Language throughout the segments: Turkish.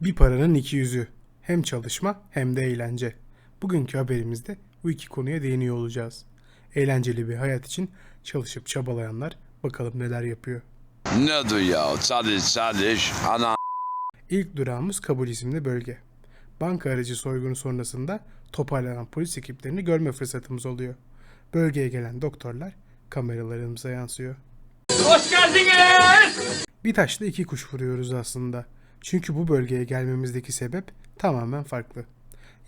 Bir paranın iki yüzü. Hem çalışma hem de eğlence. Bugünkü haberimizde bu iki konuya değiniyor olacağız. Eğlenceli bir hayat için çalışıp çabalayanlar bakalım neler yapıyor. Nedir ya? Çalış çalış. Ana İlk durağımız Kabul isimli bölge. Banka aracı soygunu sonrasında toparlanan polis ekiplerini görme fırsatımız oluyor. Bölgeye gelen doktorlar kameralarımıza yansıyor. Hoş geldiniz. Bir taşla iki kuş vuruyoruz aslında. Çünkü bu bölgeye gelmemizdeki sebep tamamen farklı.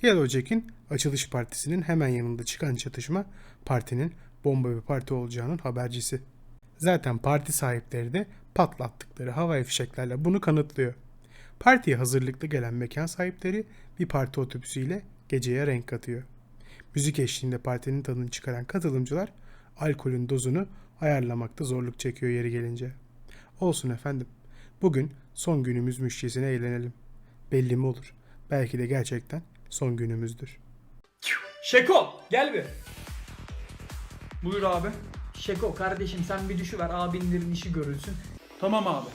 Yellow Jack'in açılış partisinin hemen yanında çıkan çatışma partinin bomba bir parti olacağının habercisi. Zaten parti sahipleri de patlattıkları havai fişeklerle bunu kanıtlıyor. Partiye hazırlıklı gelen mekan sahipleri bir parti otobüsüyle geceye renk katıyor. Müzik eşliğinde partinin tadını çıkaran katılımcılar alkolün dozunu ayarlamakta zorluk çekiyor yeri gelince. Olsun efendim. Bugün son günümüz müşçesine eğlenelim. Belli mi olur? Belki de gerçekten son günümüzdür. Şeko gel bir. Buyur abi. Şeko kardeşim sen bir düşüver abinlerin işi görülsün. Tamam abi.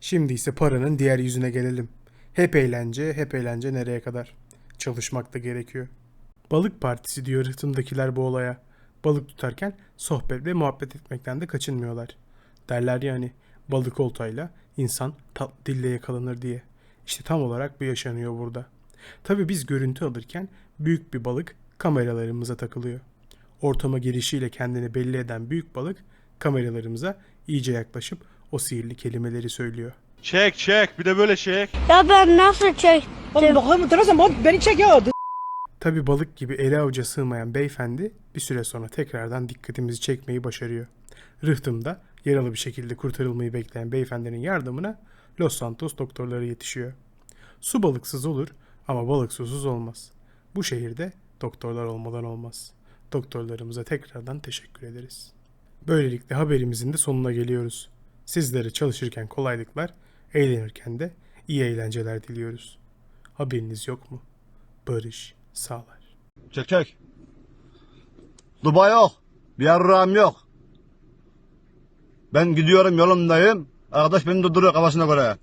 Şimdi ise paranın diğer yüzüne gelelim. Hep eğlence, hep eğlence nereye kadar? Çalışmak da gerekiyor. Balık partisi diyor rıhtımdakiler bu olaya. Balık tutarken sohbet ve muhabbet etmekten de kaçınmıyorlar. Derler yani balık oltayla insan tatlı dille yakalanır diye. İşte tam olarak bu yaşanıyor burada. Tabi biz görüntü alırken büyük bir balık kameralarımıza takılıyor. Ortama girişiyle kendini belli eden büyük balık kameralarımıza iyice yaklaşıp o sihirli kelimeleri söylüyor. Çek çek bir de böyle çek. Ya ben nasıl çektim? Oğlum bakayım Teresa bak beni çek ya. Tabi balık gibi ele avuca sığmayan beyefendi bir süre sonra tekrardan dikkatimizi çekmeyi başarıyor. Rıhtımda yaralı bir şekilde kurtarılmayı bekleyen beyefendinin yardımına Los Santos doktorları yetişiyor. Su balıksız olur ama balık susuz olmaz. Bu şehirde doktorlar olmadan olmaz. Doktorlarımıza tekrardan teşekkür ederiz. Böylelikle haberimizin de sonuna geliyoruz. Sizlere çalışırken kolaylıklar, eğlenirken de iyi eğlenceler diliyoruz. Haberiniz yok mu? Barış sağlar. Çek çek. Duba yok. Bir yarrağım yok. Ben gidiyorum yolumdayım. Arkadaş beni durduruyor kafasına göre.